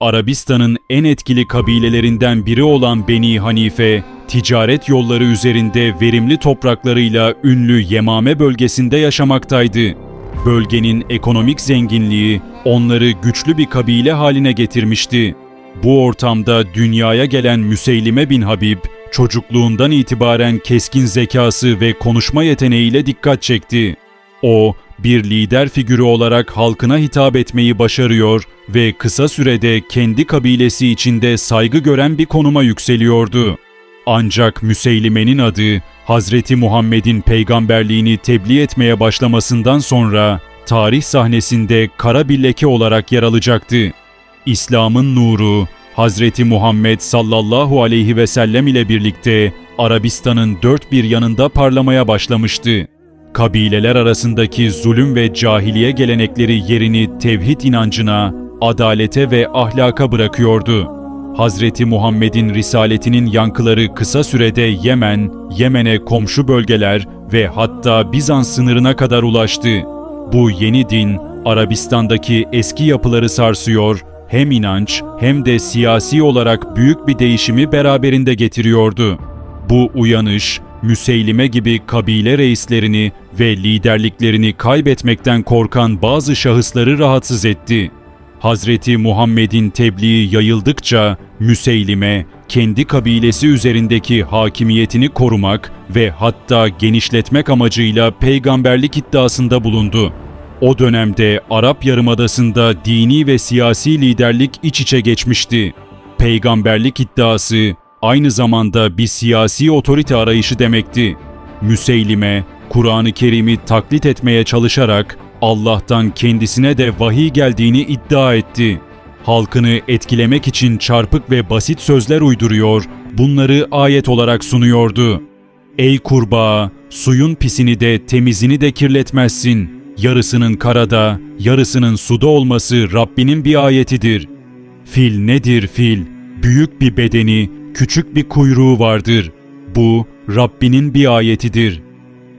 Arabistan'ın en etkili kabilelerinden biri olan Beni Hanife, ticaret yolları üzerinde verimli topraklarıyla ünlü Yemame bölgesinde yaşamaktaydı. Bölgenin ekonomik zenginliği onları güçlü bir kabile haline getirmişti. Bu ortamda dünyaya gelen Müseylime bin Habib, çocukluğundan itibaren keskin zekası ve konuşma yeteneğiyle dikkat çekti. O, bir lider figürü olarak halkına hitap etmeyi başarıyor ve kısa sürede kendi kabilesi içinde saygı gören bir konuma yükseliyordu. Ancak Müseylime'nin adı, Hazreti Muhammed'in peygamberliğini tebliğ etmeye başlamasından sonra tarih sahnesinde kara bir leke olarak yer alacaktı. İslam'ın nuru, Hazreti Muhammed sallallahu aleyhi ve sellem ile birlikte Arabistan'ın dört bir yanında parlamaya başlamıştı. Kabileler arasındaki zulüm ve cahiliye gelenekleri yerini tevhid inancına, adalete ve ahlaka bırakıyordu. Hazreti Muhammed'in risaletinin yankıları kısa sürede Yemen, Yemen'e komşu bölgeler ve hatta Bizans sınırına kadar ulaştı. Bu yeni din Arabistan'daki eski yapıları sarsıyor, hem inanç hem de siyasi olarak büyük bir değişimi beraberinde getiriyordu. Bu uyanış Müseylime gibi kabile reislerini ve liderliklerini kaybetmekten korkan bazı şahısları rahatsız etti. Hazreti Muhammed'in tebliği yayıldıkça Müseylime kendi kabilesi üzerindeki hakimiyetini korumak ve hatta genişletmek amacıyla peygamberlik iddiasında bulundu. O dönemde Arap Yarımadası'nda dini ve siyasi liderlik iç içe geçmişti. Peygamberlik iddiası aynı zamanda bir siyasi otorite arayışı demekti. Müseylime, Kur'an-ı Kerim'i taklit etmeye çalışarak Allah'tan kendisine de vahiy geldiğini iddia etti. Halkını etkilemek için çarpık ve basit sözler uyduruyor, bunları ayet olarak sunuyordu. Ey kurbağa, suyun pisini de temizini de kirletmezsin. Yarısının karada, yarısının suda olması Rabbinin bir ayetidir. Fil nedir fil? Büyük bir bedeni, küçük bir kuyruğu vardır. Bu Rabbinin bir ayetidir.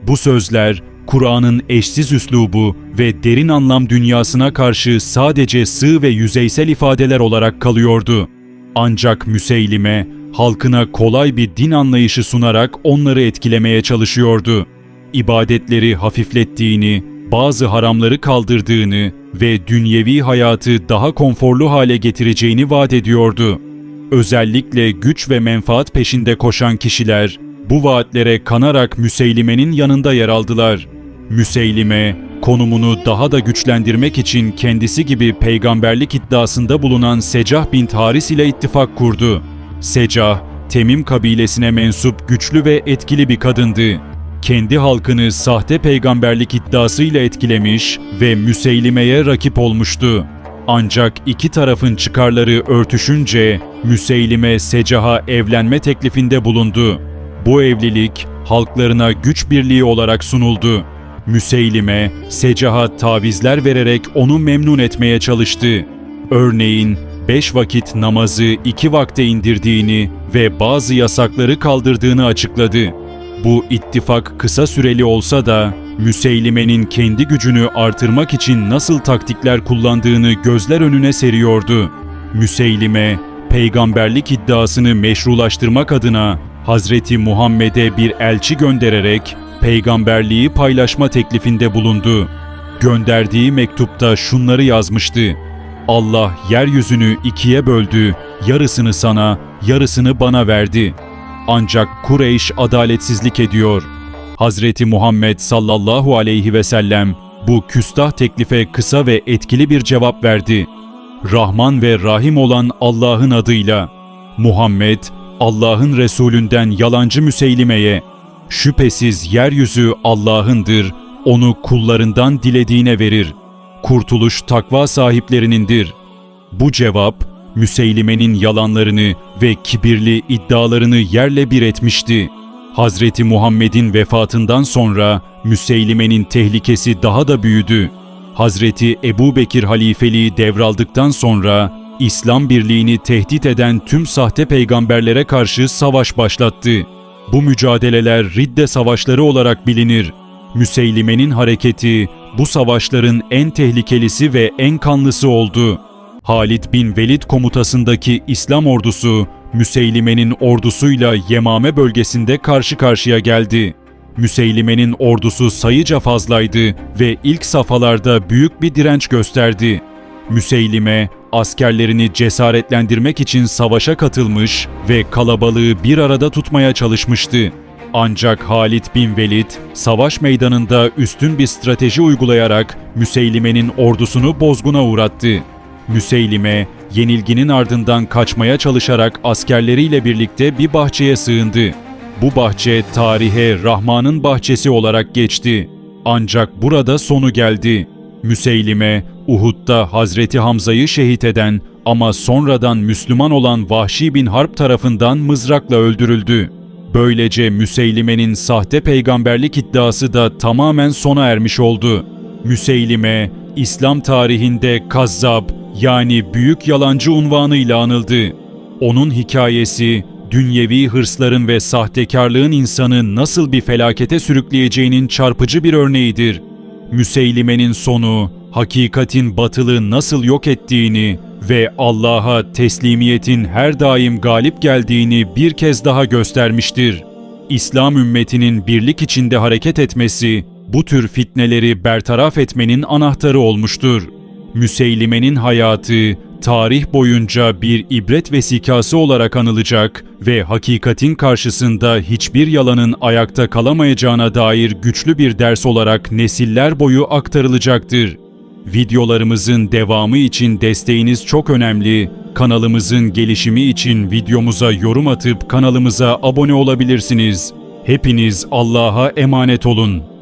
Bu sözler Kur'an'ın eşsiz üslubu ve derin anlam dünyasına karşı sadece sığ ve yüzeysel ifadeler olarak kalıyordu. Ancak Müseylime halkına kolay bir din anlayışı sunarak onları etkilemeye çalışıyordu. İbadetleri hafiflettiğini, bazı haramları kaldırdığını ve dünyevi hayatı daha konforlu hale getireceğini vaat ediyordu. Özellikle güç ve menfaat peşinde koşan kişiler bu vaatlere kanarak Müseylime'nin yanında yer aldılar. Müseylime, konumunu daha da güçlendirmek için kendisi gibi peygamberlik iddiasında bulunan Secah bin Haris ile ittifak kurdu. Secah, Temim kabilesine mensup güçlü ve etkili bir kadındı. Kendi halkını sahte peygamberlik iddiasıyla etkilemiş ve Müseylime'ye rakip olmuştu. Ancak iki tarafın çıkarları örtüşünce Müseylime Secah'a evlenme teklifinde bulundu. Bu evlilik halklarına güç birliği olarak sunuldu. Müseylime, Secah'a tavizler vererek onu memnun etmeye çalıştı. Örneğin beş vakit namazı iki vakte indirdiğini ve bazı yasakları kaldırdığını açıkladı. Bu ittifak kısa süreli olsa da Müseylime'nin kendi gücünü artırmak için nasıl taktikler kullandığını gözler önüne seriyordu. Müseylime, peygamberlik iddiasını meşrulaştırmak adına Hazreti Muhammed'e bir elçi göndererek peygamberliği paylaşma teklifinde bulundu. Gönderdiği mektupta şunları yazmıştı. Allah yeryüzünü ikiye böldü, yarısını sana, yarısını bana verdi. Ancak Kureyş adaletsizlik ediyor. Hazreti Muhammed sallallahu aleyhi ve sellem bu küstah teklife kısa ve etkili bir cevap verdi. Rahman ve Rahim olan Allah'ın adıyla. Muhammed, Allah'ın Resulünden yalancı Müseylime'ye, şüphesiz yeryüzü Allah'ındır, onu kullarından dilediğine verir. Kurtuluş takva sahiplerinindir. Bu cevap, Müseylime'nin yalanlarını ve kibirli iddialarını yerle bir etmişti. Hazreti Muhammed'in vefatından sonra Müseylime'nin tehlikesi daha da büyüdü. Hazreti Ebu Bekir halifeliği devraldıktan sonra İslam birliğini tehdit eden tüm sahte peygamberlere karşı savaş başlattı. Bu mücadeleler Ridde savaşları olarak bilinir. Müseylime'nin hareketi bu savaşların en tehlikelisi ve en kanlısı oldu. Halid bin Velid komutasındaki İslam ordusu Müseylime'nin ordusuyla Yemame bölgesinde karşı karşıya geldi. Müseylime'nin ordusu sayıca fazlaydı ve ilk safhalarda büyük bir direnç gösterdi. Müseylime, askerlerini cesaretlendirmek için savaşa katılmış ve kalabalığı bir arada tutmaya çalışmıştı. Ancak Halid bin Velid, savaş meydanında üstün bir strateji uygulayarak Müseylime'nin ordusunu bozguna uğrattı. Müseylime, yenilginin ardından kaçmaya çalışarak askerleriyle birlikte bir bahçeye sığındı. Bu bahçe tarihe Rahman'ın bahçesi olarak geçti. Ancak burada sonu geldi. Müseylime, Uhud'da Hazreti Hamza'yı şehit eden ama sonradan Müslüman olan Vahşi bin Harp tarafından mızrakla öldürüldü. Böylece Müseylime'nin sahte peygamberlik iddiası da tamamen sona ermiş oldu. Müseylime, İslam tarihinde Kazzab yani büyük yalancı unvanıyla anıldı. Onun hikayesi, dünyevi hırsların ve sahtekarlığın insanı nasıl bir felakete sürükleyeceğinin çarpıcı bir örneğidir. Müseylime'nin sonu, hakikatin batılı nasıl yok ettiğini ve Allah'a teslimiyetin her daim galip geldiğini bir kez daha göstermiştir. İslam ümmetinin birlik içinde hareket etmesi, bu tür fitneleri bertaraf etmenin anahtarı olmuştur. Müseylime'nin hayatı, tarih boyunca bir ibret vesikası olarak anılacak ve hakikatin karşısında hiçbir yalanın ayakta kalamayacağına dair güçlü bir ders olarak nesiller boyu aktarılacaktır. Videolarımızın devamı için desteğiniz çok önemli. Kanalımızın gelişimi için videomuza yorum atıp kanalımıza abone olabilirsiniz. Hepiniz Allah'a emanet olun.